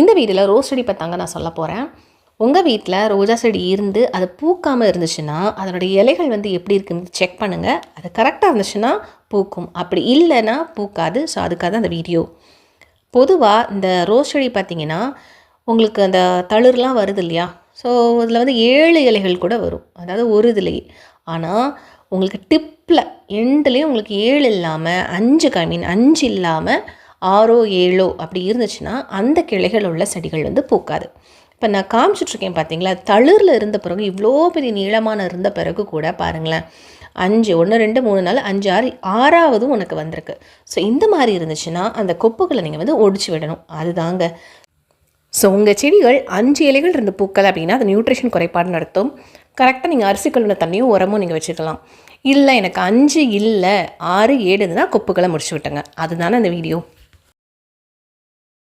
இந்த வீடியோவில் ரோஸ் செடி பார்த்தாங்க நான் சொல்ல போகிறேன் உங்கள் வீட்டில் ரோஜா செடி இருந்து அது பூக்காமல் இருந்துச்சுன்னா அதனுடைய இலைகள் வந்து எப்படி இருக்குன்னு செக் பண்ணுங்கள் அது கரெக்டாக இருந்துச்சுன்னா பூக்கும். அப்படி இல்லைன்னா பூக்காது. ஸோ அதுக்காக தான் அந்த வீடியோ பொதுவாக இந்த ரோஸ் செடி பார்த்தீங்கன்னா உங்களுக்கு அந்த தளிர்லாம் வருது இல்லையா? ஸோ இதில் வந்து ஏழு இலைகள் கூட வரும். அதாவது ஒரு இதுலேயே ஆனால் உங்களுக்கு டிப்பில் எண்ட்லேயும் உங்களுக்கு ஏழு இல்லாமல் அஞ்சு ஐ மீன் அஞ்சு இல்லாமல் ஆறோ ஏழோ அப்படி இருந்துச்சுன்னா அந்த கிளைகள் உள்ள செடிகள் வந்து பூக்காது. இப்போ நான் காமிச்சிட்ருக்கேன் பார்த்தீங்களா தளிரில் இருந்த பிறகு இவ்வளோ பெரிய நீளமான இருந்த பிறகு கூட பாருங்களேன். அஞ்சு ஒன்று ரெண்டு மூணு நாலு அஞ்சு ஆறு ஆறாவதும் உனக்கு வந்திருக்கு. ஸோ இந்த மாதிரி இருந்துச்சுன்னா அந்த கொப்புகளை நீங்கள் வந்து ஒடிச்சு விடணும். அதுதாங்க. ஸோ உங்கள் செடிகள் அஞ்சு இலைகள் இருந்த பூக்கள் அப்படின்னா அது நியூட்ரிஷன் குறைபாடு நடத்தும் கரெக்டாக நீங்கள் அரிசி கழுவின தண்ணியும் உரமும் நீங்கள் வச்சுக்கலாம் இல்லை எனக்கு அஞ்சு இல்லை ஆறு ஏழுதுன்னா கொப்புகளை முடிச்சு விட்டுங்க அதுதானே அந்த வீடியோ